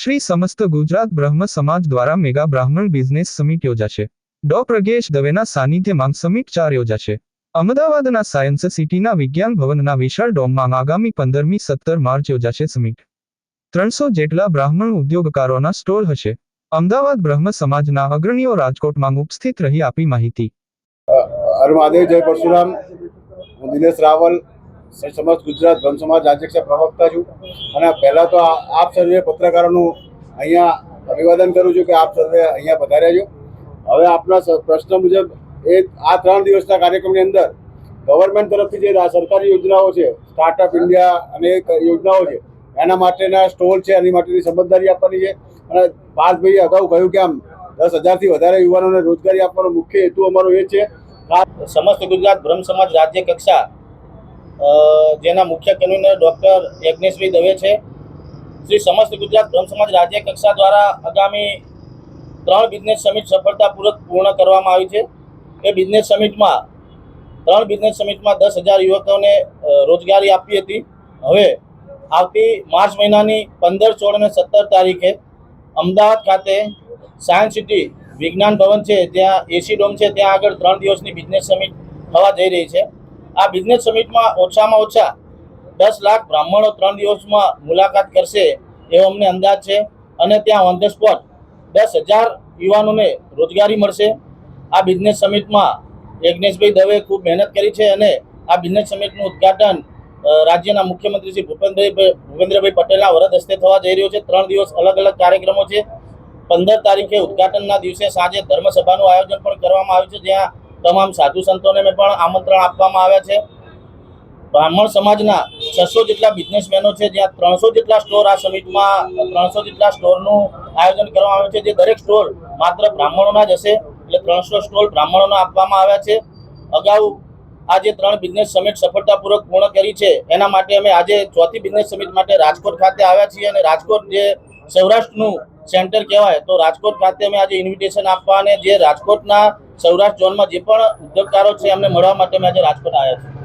શ્રી સમસ્ત ગુજરાત બ્રહ્મ સમાજ દ્વારા મેગા બ્રાહ્મણ બિઝનેસ સમિટ યોજાશે. ડો. પ્રગેશ દવેના સાનિધ્યમાં સમિટ ચાર યોજાશે. અમદાવાદના સાયન્સ સિટીના વિજ્ઞાન ભવનના વિશાળ ડોમમાં આગામી પંદરમી સત્તર માર્ચ યોજાશે સમિટ. ત્રણસો જેટલા બ્રાહ્મણ ઉદ્યોગકારોના સ્ટોલ હશે. અમદાવાદ બ્રહ્મ સમાજના અગ્રણીઓ રાજકોટમાં ઉપસ્થિત રહી આપી માહિતી. હર મહાદેવ, જય પરશુરામ. દિનેશ રાવલ. સમસ્ત ગુજરાત ધન સમાજ અધ્યક્ષ પ્રવક્તા છું. અને પહેલાં તો આપ સર્વે પત્રકારોનું અહીંયા અભિવાદન કરું છું કે આપ સર્વે અહીંયા પધાર્યા છો. હવે આપના પ્રશ્ન મુજબ એ આ ત્રણ દિવસના કાર્યક્રમની અંદર ગવર્મેન્ટ તરફથી જે સરકારી યોજનાઓ છે સ્ટાર્ટઅપ ઇન્ડિયા અને યોજનાઓ છે, એના માટેના સ્ટોલ છે, એની માટેની સમજદારી આપવાની છે. અને પાર્થભાઈએ અગાઉ કહ્યું કે આમ દસ હજારથી વધારે યુવાનોને રોજગારી આપવાનો મુખ્ય હેતુ અમારો એ છે. સમસ્ત ગુજરાત બ્રહ્મ સમાજ રાજ્ય કક્ષા જેના મુખ્ય કન્વીનર ડૉક્ટર યજ્ઞેશભાઈ દવે છે. શ્રી સમસ્ત ગુજરાત બ્રહ્મ સમાજ રાજ્ય કક્ષા દ્વારા આગામી ત્રણ બિઝનેસ સમિટ સફળતાપૂર્વક પૂર્ણ કરવામાં આવી છે. એ બિઝનેસ સમિટમાં ત્રણ બિઝનેસ સમિટમાં દસ હજાર યુવકોને રોજગારી આપી હતી. હવે, આવતી માર્ચ મહિનાની પંદર, સોળ અને સત્તર તારીખે અમદાવાદ ખાતે સાયન્સ સિટી વિજ્ઞાન ભવન છે. ત્યાં એસી ડોમ છે. ત્યાં આગળ ત્રણ દિવસની બિઝનેસ સમિટ થવા જઈ રહી છે. આ બિઝનેસ સમિટમાં ઓછામાં ઓછા દસ લાખ બ્રાહ્મણો ત્રણ દિવસમાં મુલાકાત કરશે એવો અમને અંદાજ છે. અને ત્યાં ઓન ધ સ્પોટ દસ હજાર યુવાનોને રોજગારી મળશે. આ બિઝનેસ સમિટમાં યજ્ઞેશભાઈ દવે ખૂબ મહેનત કરી છે અને આ બિઝનેસ સમિટનું ઉદ્ઘાટન રાજ્યના મુખ્યમંત્રી શ્રી ભૂપેન્દ્રભાઈ ભૂપેન્દ્રભાઈ પટેલના વરદ હસ્તે થવા જઈ રહ્યો છે. ત્રણ દિવસ અલગ અલગ કાર્યક્રમો છે. પંદર તારીખે ઉદ્ઘાટનના દિવસે સાંજે ધર્મસભાનું આયોજન પણ કરવામાં આવ્યું છે, જ્યાં તમામ સાધુ સંતોને પણ આમંત્રણ આપવામાં આવ્યા છે. બ્રાહ્મણ સમાજના છસો જેટલા બિઝનેસમેનો છે, જ્યાં ત્રણસો જેટલા સ્ટોર આ સમિટમાં, ત્રણસો જેટલા સ્ટોરનું આયોજન કરવામાં આવ્યું છે, જે દરેક સ્ટોર માત્ર બ્રાહ્મણોના જ હશે, એટલે ત્રણસો સ્ટોલ બ્રાહ્મણોના આપવામાં આવ્યા છે. અગાઉ આ જે ત્રણ બિઝનેસ સમિટ સફળતાપૂર્વક પૂર્ણ કરી છે, એના માટે અમે આજે ચોથી બિઝનેસ સમિટ માટે રાજકોટ ખાતે આવ્યા છીએ અને રાજકોટ જે સૌરાષ્ટ્રનું સેન્ટર કહેવાય. તો રાજકોટ ખાતે અમે આજે ઇન્વિટેશન આપવા અને જે રાજકોટના સૌરાષ્ટ્ર ઝોનમાં જે પણ ઉદ્યોગકારો છે એમને મળવા માટે અમે આજે રાજકોટ આવ્યા છીએ.